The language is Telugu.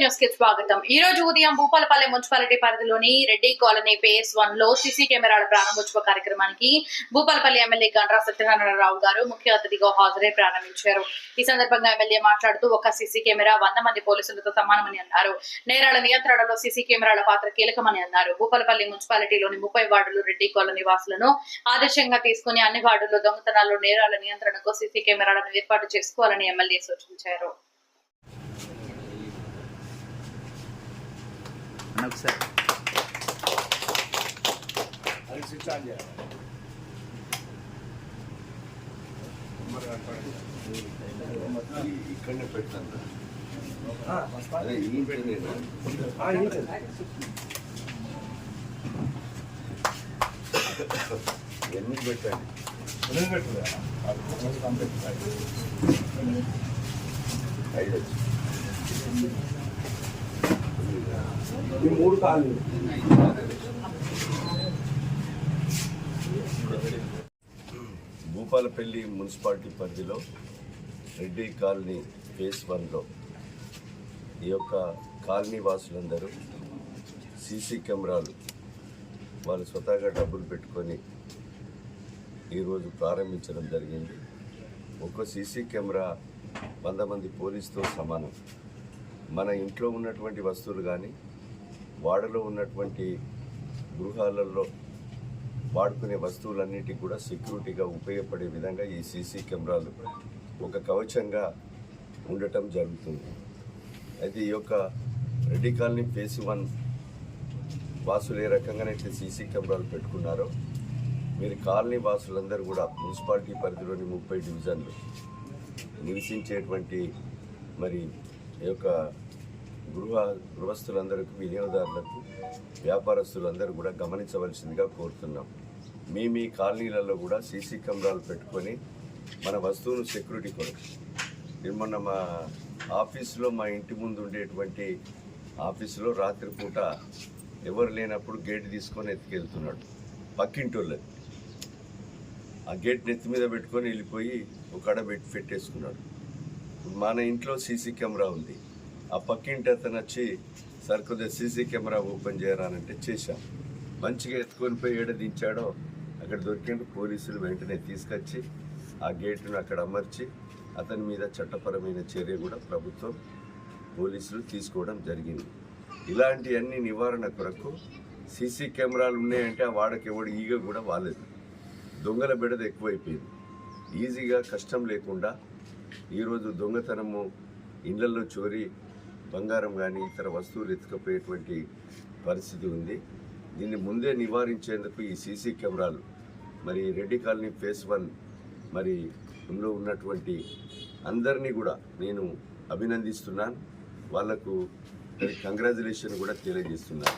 కి స్వాగతం. ఈ రోజు ఉదయం భూపాలపల్లి మున్సిపాలిటీ పరిధిలోని రెడ్డి కాలనీ పేస్ వన్లో సీసీ కెమెరాల ప్రారంభోత్సవ కార్యక్రమానికి భూపాలపల్లి ఎమ్మెల్యే గండ్రా సత్యనారాయణరావు గారు ముఖ్య అతిథిగా హాజరై ప్రారంభించారు. ఈ సందర్భంగా ఎమ్మెల్యే మాట్లాడుతూ ఒక సీసీ కెమెరా వంద మంది పోలీసులతో సమానమని అన్నారు. నేరాల నియంత్రణలో సీసీ కెమెరాల పాత్ర కీలకమని అన్నారు. భూపాలపల్లి మున్సిపాలిటీలోని ముప్పై వార్డులు రెడ్డి కాలనీ వాసులను ఆదర్శంగా తీసుకుని అన్ని వార్డుల్లో దొంగతనాల్లో నేరాల నియంత్రణకు సీసీ కెమెరాలను ఏర్పాటు చేసుకోవాలని ఎమ్మెల్యే సూచించారు. ఒకసారి ఇక్కడనే పెట్టాను అదే ఈ ఎన్ని పెట్టండి. ఐదు వచ్చి ఈ మూడు కాళ్ళు భూపాలపల్లి మున్సిపాలిటీ పరిధిలో రెడ్డి కాలనీ ఫేస్ వన్లో ఈ యొక్క కాలనీ వాసులందరూ సీసీ కెమెరాలు వాళ్ళు స్వతహాగా డబ్బులు పెట్టుకొని ఈరోజు ప్రారంభించడం జరిగింది. ఒక్కో సీసీ కెమెరా వంద మంది పోలీసుతో సమానం. మన ఇంట్లో ఉన్నటువంటి వస్తువులు కానీ వాడలో ఉన్నటువంటి గృహాలలో వాడుకునే వస్తువులన్నిటికీ కూడా సెక్యూరిటీగా ఉపయోగపడే విధంగా ఈ సీసీ కెమెరాలు ఒక కవచంగా ఉండటం జరుగుతుంది. అయితే ఈ యొక్క రెడ్డి కాలనీ ఫేస్ వన్ వాసులు ఏ రకంగానైతే సీసీ కెమెరాలు పెట్టుకున్నారో మీరు కాలనీ వాసులందరూ కూడా మున్సిపాలిటీ పరిధిలోని ముప్పై డివిజన్లు నివసించేటువంటి మరి ఈ యొక్క గృహ గృహస్థులందరికీ వినియోగదారులకు వ్యాపారస్తులందరూ కూడా గమనించవలసిందిగా కోరుతున్నాం. మీ మీ కాలనీలలో కూడా సీసీ కెమెరాలు పెట్టుకొని మన వస్తువును సెక్యూరిటీ కొరకు. మొన్న మా ఆఫీసులో మా ఇంటి ముందు ఉండేటువంటి ఆఫీసులో రాత్రిపూట ఎవరు లేనప్పుడు గేట్ తీసుకొని ఎత్తుకెళ్తున్నాడు. పక్కింటి వాళ్ళది ఆ గేట్ నెత్తి మీద పెట్టుకొని వెళ్ళిపోయి ఒక అడ పెట్టి పెట్టేసుకున్నాడు మన ఇంట్లో సీసీ కెమెరా ఉంది. ఆ పక్కింటి అతను వచ్చి సార్ కొద్దిగా సీసీ కెమెరా ఓపెన్ చేయరానంటే చేశాం. మంచిగా ఎత్తుకొని పోయి ఏడ దించాడో అక్కడ దొరికిండు పోలీసులు వెంటనే తీసుకొచ్చి ఆ గేటును అక్కడ అమర్చి అతని మీద చట్టపరమైన చర్య కూడా ప్రభుత్వం పోలీసులు తీసుకోవడం జరిగింది. ఇలాంటివన్నీ నివారణ కొరకు సీసీ కెమెరాలు ఉన్నాయంటే ఆ వాడకి ఎవడు ఈగ కూడా వాలేదు. దొంగల బెడద ఎక్కువైపోయింది. ఈజీగా కష్టం లేకుండా ఈరోజు దొంగతనము ఇళ్ళలో చోరీ బంగారం కానీ ఇతర వస్తువులు ఎత్తుకపోయేటువంటి పరిస్థితి ఉంది. దీన్ని ముందే నివారించేందుకు ఈ సీసీ కెమెరాలు మరి రెడ్డి కాలనీ ఫేస్ వన్ మరి ఇందులో ఉన్నటువంటి అందరినీ కూడా నేను అభినందిస్తున్నాను. వాళ్ళకు కంగ్రాచులేషన్ కూడా తెలియజేస్తున్నాను.